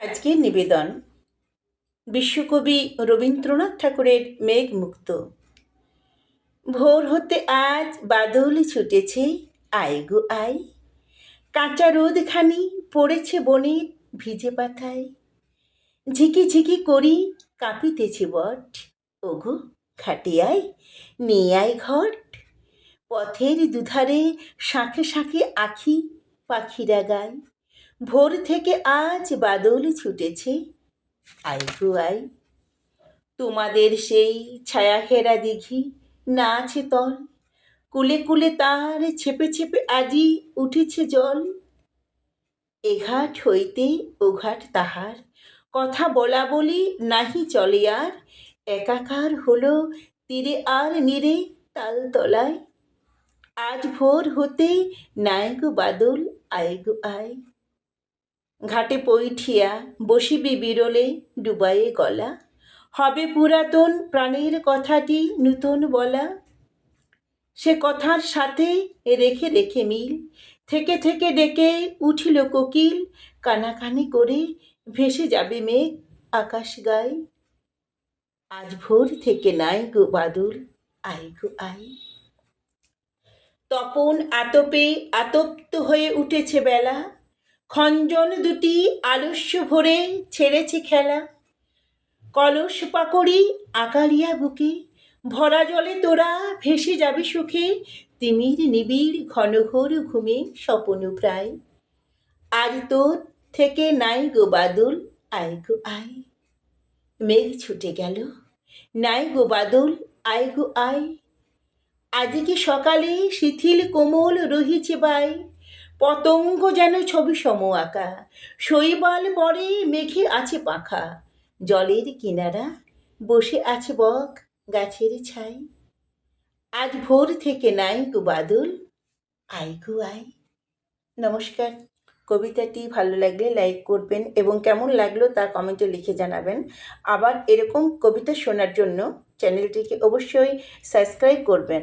আজকের নিবেদন বিশ্বকবি রবীন্দ্রনাথ ঠাকুরের মেঘ মুক্ত ভোর হতে আজ বাদল ছুটেছে, আয় গো আয়। কাঁচা রোদখানি পড়েছে বনের ভিজে পাতায়। ঝিকি ঝিকি করি কাঁপিতেছে বট। ওগো, খাটিয়ায় নিয়ে আয় ঘট। পথের দুধারে শাঁখে শাঁখে আখি পাখিরা গায়। ভোর থেকে আজ বাদল ছুটেছে। আই গো আই। তোমাদের সেই ছায়াঘেরা দিঘি না আছে তল। কুলে কুলে তার ছেপে ছেপে আজি উঠেছে জল। এঘাট হইতে ওঘাট তাহার। কথা বলা বলি নাহি চলে আর। একাকার হলো তীরে আর নিরে তাল তলায় আজ ভোর হতে নাই গো বাদল আয় গো আয়। ঘাটে পৈঠিয়া বসিবি বিরলে ডুবায়ে গলা। হবে পুরাতন প্রাণের কথাটি নূতন বলা। সে কথার সাথে রেখে রেখে মিল, থেকে থেকে ডেকে উঠিল কোকিল, কানাকানি করে ভেসে যাবে মেঘ আকাশ গায়। আজ ভোর থেকে নাই গো বাদল আয় গো আয় তপন আতপে আতপ্ত হয়ে উঠেছে বেলা। খঞ্জন দুটি আলস্য ভরে ছেড়েছে খেলা। কলস পাকড়ি আকালিয়া বুকে, ভরা জলে তোরা ভেসে যাবে সুখে, তিমির নিবিড় ঘন ঘোর ঘুমে স্বপন প্রায়। আজ তোর থেকে নাই গো বাদল, আয় গো আয়। মেঘ ছুটে গেল, নাই গো বাদল, আয় গো আয়। আজকে সকালে শিথিল কোমল রহিছে বাই পতঙ্গ যেন ছবি সম আঁকা। শৈবাল পরে মেঘে আছে পাখা। জলের কিনারা বসে আছে বক গাছের ছাই। আজ ভোর থেকে নাই গো বাদল। আই গো আই নমস্কার। কবিতাটি ভালো লাগলে লাইক করবেন এবং কেমন লাগল তা কমেন্টে লিখে জানাবেন। আবার এরকম কবিতা শোনার জন্য চ্যানেলটিকে অবশ্যই সাবস্ক্রাইব করবেন।